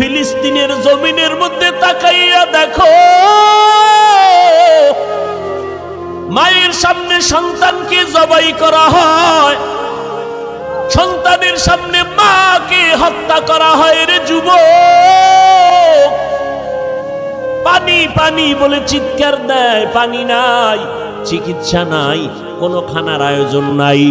ফিলিস্তিনের জমিনের মধ্যে তাকাইয়া দেখো। মায়ের সামনে সন্তানকে জবাই করা হয়। সন্তানের সামনে মাকে হত্যা করা হয় রে যুব পানি পানি বলে চিৎকার দেয়, পানি নাই, চিকিৎসা নাই কোনো খানার আয়োজন নাই।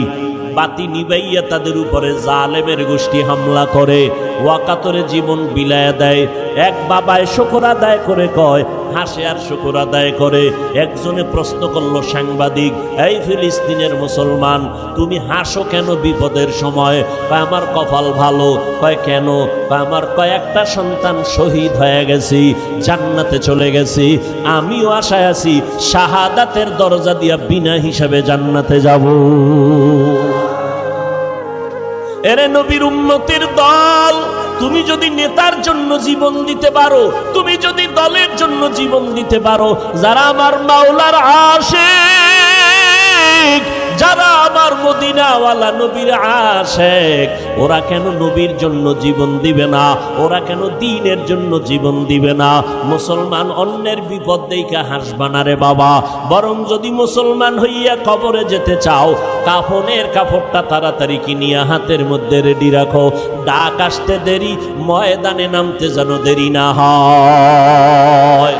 বাতি নিবাইয়া তাদের উপরে জালেমের গোষ্ঠী হামলা করে। ওয়াকাতরে জীবন বিলায় দেয়। এক বাবায় শকর আদায় করে কয়, হাসে আর শকর আদায় করে। একজনে প্রশ্ন করল, সাংবাদিক, এই ফিলিস্তিনের মুসলমান, তুমি হাসো কেন বিপদের সময়? কয়, আমার কপাল ভালো। কয়, কেন? কয়, আমার কয়েকটা সন্তান শহীদ হয়ে গেছি, জান্নাতে চলে গেছি। আমিও আশায় আছি, শাহাদাতের দরজা দিয়া বিনা হিসাবে জান্নাতে যাব। এরে নবীর উন্নতির দল, তুমি যদি নেতার জন্য জীবন দিতে পারো, তুমি যদি দলের জন্য জীবন দিতে পারো, যারা আমার মাওলার আসে মদিনাওয়ালা নবীর আশেক, ওরা কেন নবীর জন্য জীবন দিবে না? ওরা কেন দিনের জন্য জীবন দিবে না? মুসলমান অন্যের বিপদ দেখে হাসবা না রে বাবা। বরং যদি মুসলমান হইয়া কবরে যেতে চাও, কাফনের কাপড়টা তাড়াতাড়ি কিনিয়া হাতের মধ্যে রেডি রাখো। ডাক আসতে দেরি, ময়দানে নামতে যেন দেরি না হয়।